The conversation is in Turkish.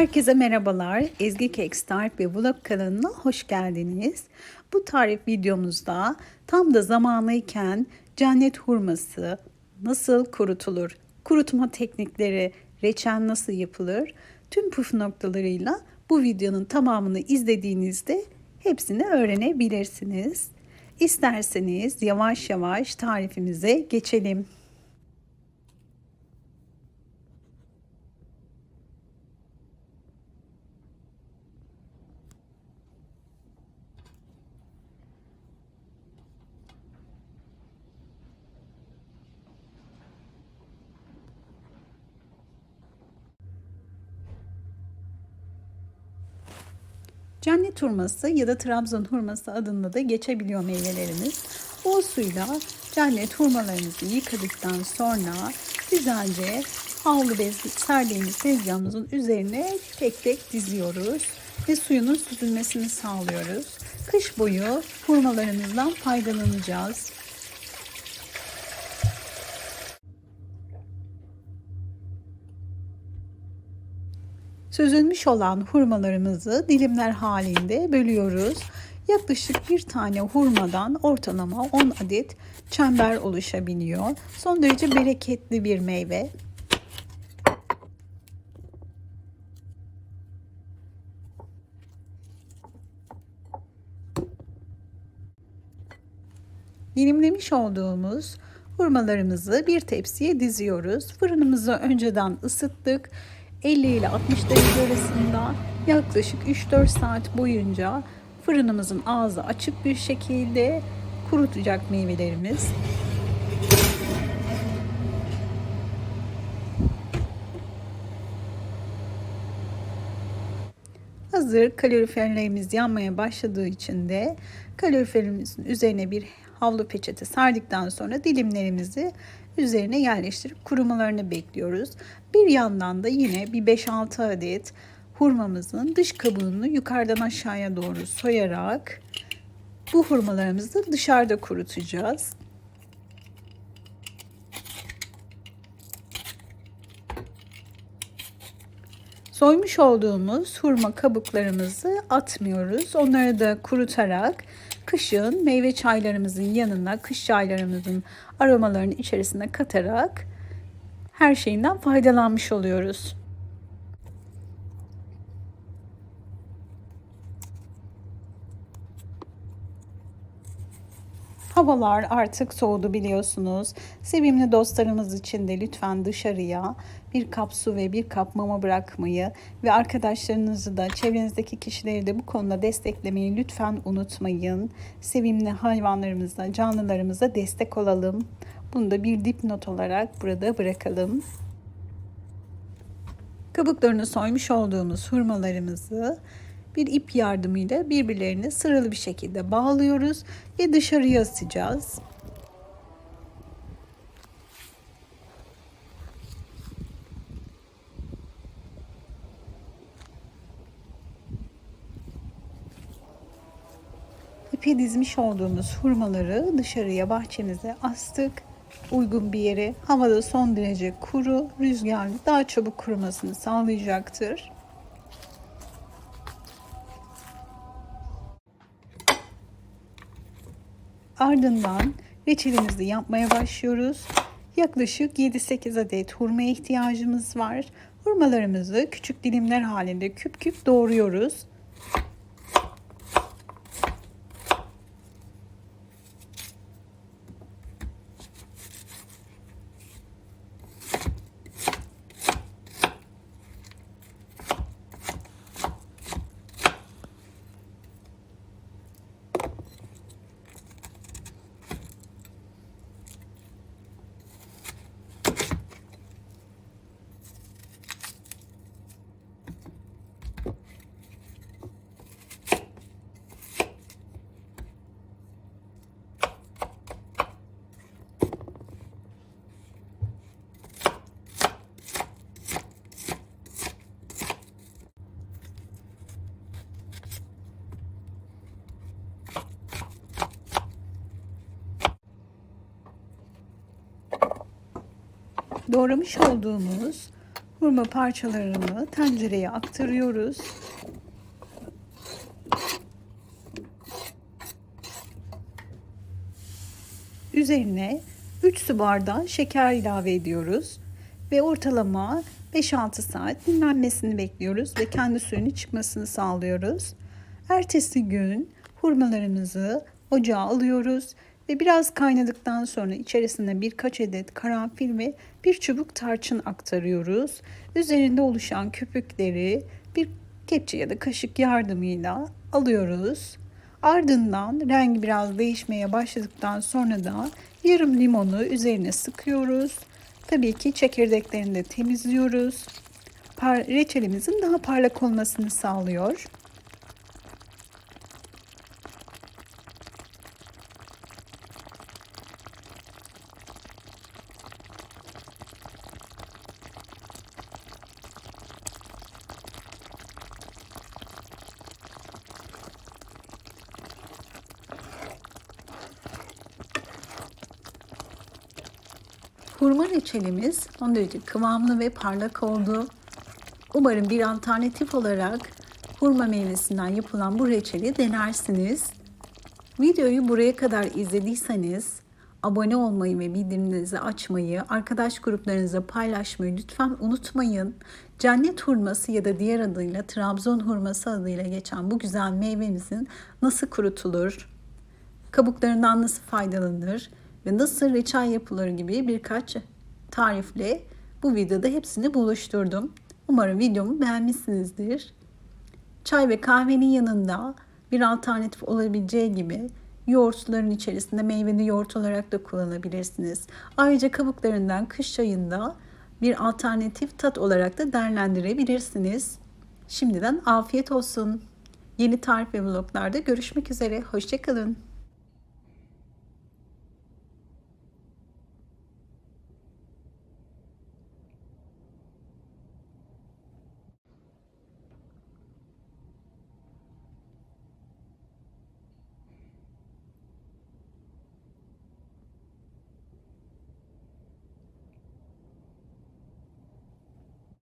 Herkese merhabalar. Ezgi Cakes Tarif ve Vlog kanalına hoş geldiniz. Bu tarif videomuzda tam da zamanıyken cennet hurması nasıl kurutulur, kurutma teknikleri, reçel nasıl yapılır, tüm püf noktalarıyla bu videonun tamamını izlediğinizde hepsini öğrenebilirsiniz. İsterseniz yavaş yavaş tarifimize geçelim. Cennet hurması ya da Trabzon hurması adında da geçebiliyor meyvelerimiz. O suyla cennet hurmalarımızı yıkadıktan sonra güzelce havlu bez serdiğimiz tezgahımızın üzerine tek tek diziyoruz ve suyunun süzülmesini sağlıyoruz. Kış boyu hurmalarımızdan faydalanacağız. Süzülmüş olan hurmalarımızı dilimler halinde bölüyoruz. Yaklaşık bir tane hurmadan ortalama 10 adet çember oluşabiliyor. Son derece bereketli bir meyve. Dilimlemiş olduğumuz hurmalarımızı bir tepsiye diziyoruz. Fırınımızı önceden ısıttık 50 ile 60 derece arasında yaklaşık 3-4 saat boyunca fırınımızın ağzı açık bir şekilde kurutacak meyvelerimiz. Hazır kaloriferlerimiz yanmaya başladığı için de kaloriferimizin üzerine bir havlu peçete serdikten sonra dilimlerimizi üzerine yerleştirip kurumalarını bekliyoruz. Bir yandan da yine bir 5-6 adet hurmamızın dış kabuğunu yukarıdan aşağıya doğru soyarak bu hurmalarımızı dışarıda kurutacağız. Soymuş olduğumuz hurma kabuklarımızı atmıyoruz. Onları da kurutarak kışın meyve çaylarımızın yanına kış çaylarımızın aromalarını içerisine katarak her şeyinden faydalanmış oluyoruz. Havalar artık soğudu biliyorsunuz. Sevimli dostlarımız için de lütfen dışarıya bir kap su ve bir kap mama bırakmayı ve arkadaşlarınızı da çevrenizdeki kişileri de bu konuda desteklemeyi lütfen unutmayın. Sevimli hayvanlarımıza, canlılarımıza destek olalım. Bunu da bir dipnot olarak burada bırakalım. Kabuklarını soymuş olduğumuz hurmalarımızı bir ip yardımıyla birbirlerine sıralı bir şekilde bağlıyoruz ve dışarıya asacağız. İpe dizmiş olduğumuz hurmaları dışarıya bahçemize astık. Uygun bir yere havada son derece kuru, rüzgarlı daha çabuk kurumasını sağlayacaktır. Ardından reçelimizi yapmaya başlıyoruz. Yaklaşık 7-8 adet hurma ihtiyacımız var. Hurmalarımızı küçük dilimler halinde küp küp doğruyoruz. Doğramış olduğumuz Hurma parçalarını tencereye aktarıyoruz. Üzerine 3 su bardağı şeker ilave ediyoruz ve ortalama 5-6 saat dinlenmesini bekliyoruz ve kendi suyunu çıkmasını sağlıyoruz. Ertesi gün hurmalarımızı ocağa alıyoruz ve biraz kaynadıktan sonra içerisine birkaç adet karanfil ve bir çubuk tarçın aktarıyoruz. Üzerinde oluşan köpükleri bir kepçe ya da kaşık yardımıyla alıyoruz. Ardından rengi biraz değişmeye başladıktan sonra da yarım limonu üzerine sıkıyoruz. Tabii ki çekirdeklerini de temizliyoruz. Par reçelimizin daha parlak olmasını sağlıyor. Hurma reçelimiz son derece kıvamlı ve parlak oldu. Umarım bir alternatif olarak hurma meyvesinden yapılan bu reçeli denersiniz. Videoyu buraya kadar izlediyseniz abone olmayı ve bildirimlerinizi açmayı, arkadaş gruplarınıza paylaşmayı lütfen unutmayın. Cennet hurması ya da diğer adıyla Trabzon hurması adıyla geçen bu güzel meyvemizin nasıl kurutulur, kabuklarından nasıl faydalanır ve nasıl reçel yapılır gibi birkaç tarifle bu videoda hepsini buluşturdum. Umarım videomu beğenmişsinizdir. Çay ve kahvenin yanında bir alternatif olabileceği gibi yoğurtların içerisinde meyveli yoğurt olarak da kullanabilirsiniz. Ayrıca kabuklarından kış çayında bir alternatif tat olarak da değerlendirebilirsiniz. Şimdiden afiyet olsun. Yeni tarif ve vloglarda görüşmek üzere. Hoşçakalın.